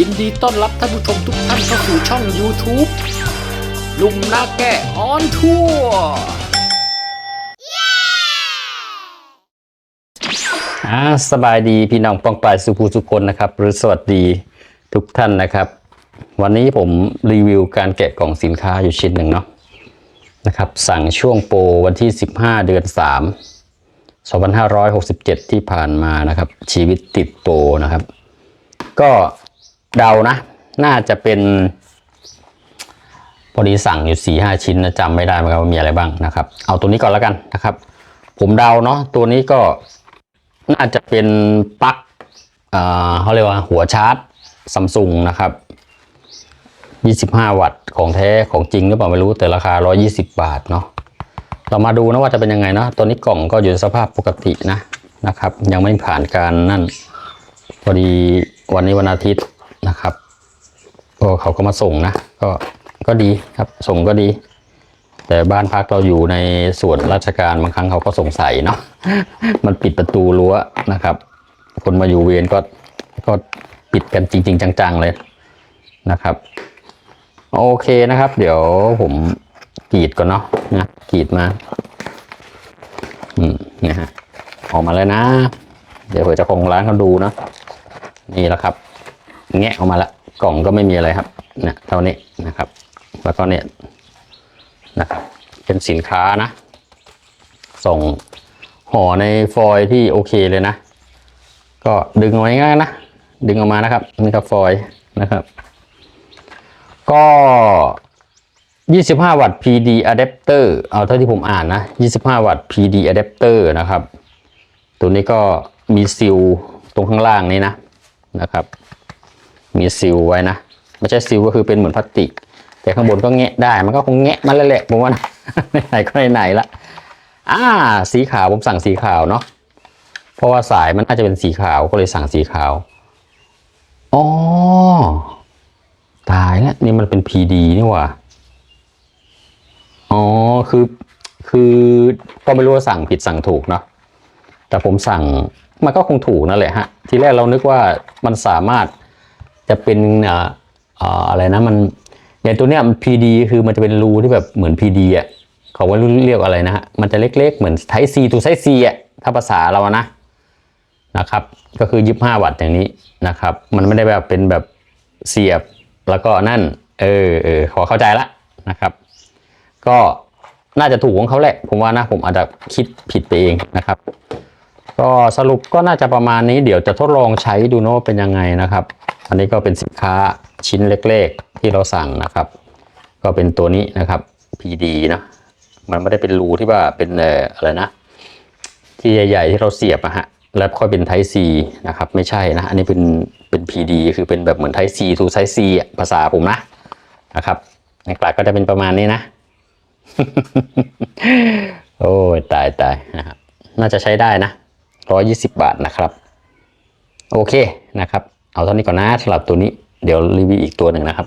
ยินดีต้อนรับท่านผู้ชมทุกท่านเข้าสู่ช่อง YouTube ลุงนาแก่ออนทัวร์อ่าสบายดีพี่น้องปองปลายสุภูสุคนนะครับ หรือสวัสดีทุกท่านนะครับ วันนี้ผมรีวิวการแกะกล่องสินค้าอยู่ชิ้นหนึ่งเนาะนะครับ สั่งช่วงโปรวันที่ 15 เดือน 3 2567 ที่ผ่านมานะครับ ชีวิตติดโปรนะครับ ก็ เดานะ น่าจะเป็นพอดีสั่งอยู่4ี่ห้าชิ้นนะจำไม่ได้เหมือนกันว่ามีอะไรบ้างนะครับ เอาตัวนี้ก่อนแล้วกันนะครับ ผมเดาเนาะตัวนี้ก็น่าจะเป็นปลั๊กเอ่อเขาเรียกว่าหัวชาร์จซัมซุงนะครับ 25 วัตต์ของแท้ของจริงหรือเปล่าไม่รู้แต่ราคา 120 บาทเนาะเรามาดูนะว่าจะเป็นยังไงเนาะตัวนี้กล่องก็อยู่ในสภาพปกตินะนะครับ ยังไม่ผ่านการนั่นพอดีวันนี้วันอาทิตย์ นะครับก็เขาก็มาส่งนะ ก็ก็ดีครับส่งก็ดี แต่บ้านพักเราอยู่ในส่วนราชการบางครั้งเขาก็สงสัยเนาะมันปิดประตูรั้วนะครับ คนมาอยู่เวรก็ก็ปิดกันจริง ๆ จังๆเลยนะครับ โอเคนะครับ เดี๋ยวผมกรีดก่อนเนาะนะกรีดมา อืมนะฮะออกมาเลยนะ เดี๋ยวเผื่อจะของร้านเขาดูนะนี่แหละครับ แงะออกมาละกล่องก็ไม่มีอะไรครับเนี่ยเท่านี้นะครับ แล้วก็เนี่ยนะครับเป็นสินค้านะ ส่งห่อในฟอยที่โอเคเลยนะ ก็ดึงออกมาง่ายนะ ดึงออกมานะครับนี่ครับฟอยนะครับ ก็ 25 วัตต์ PD adapter เอาเท่าที่ผมอ่านนะ 25 วัตต์ PD adapter นะครับ ตัวนี้ก็มีซิลตรงข้างล่างนี้นะนะครับ มีซิลไว้นะไม่ใช่ซิลก็คือเป็นเหมือนพลาสติก แต่ข้างบนก็แงะได้ มันก็คงแงะมาแล้วแหละผมว่านไหนก็ไหนละอ่า สีขาวผมสั่งสีขาวเนาะเพราะว่าสายมันน่าจะเป็นสีขาวก็เลยสั่งสีขาวอ๋อตายแล้วนี่มันเป็น PD นี่หว่าอ๋อคือคือก็ไม่รู้ว่าสั่งผิดสั่งถูกเนาะแต่ผมสั่งมันก็คงถูกนั่นแหละฮะ ทีแรกเรานึกว่ามันสามารถ จะเป็นอ่าอ่าอะไรนะมันอย่างตัวเนี้ยมัน PD คือมันจะเป็นรูที่แบบเหมือน PD อะเขาว่าเรียกอะไรนะฮะมันจะเล็กๆ เหมือนไทซีตัวไซซีอะถ้าภาษาเรานะนะครับ ก็คือ 25 วัตต์อย่างนี้นะครับ มันไม่ได้แบบเป็นแบบเสียบแล้วก็นั่น เออเออขอเข้าใจละนะครับ ก็น่าจะถูกของเขาแหละ ผมว่านะผมอาจจะคิดผิดไปเองนะครับ ก็สรุปก็น่าจะประมาณนี้เดี๋ยวจะทดลองใช้ดูนะว่าเป็นยังไงนะครับ อันนี้ก็เป็นสินค้าชิ้นเล็กๆที่เราสั่งนะครับ ก็เป็นตัวนี้นะครับ PD นะมันไม่ได้เป็นรูที่ว่าเป็นอะไรนะ ที่ใหญ่ ๆ ที่เราเสียบอะฮะแล้วค่อยเป็น Type C นะครับไม่ใช่นะ อันนี้เป็นเป็น PD คือเป็นแบบเหมือน Type C to Type C อะภาษาผมนะนะครับในกลากก็จะเป็นประมาณนี้นะ โอ้ยตายตายนะครับน่าจะใช้ได้นะ ร้อยี่สิบบาทนะครับ โอเคนะครับ เอาเท่านี้ก่อนนะสำหรับตัวนี้เดี๋ยวรีวิวอีกตัวหนึ่งนะครับ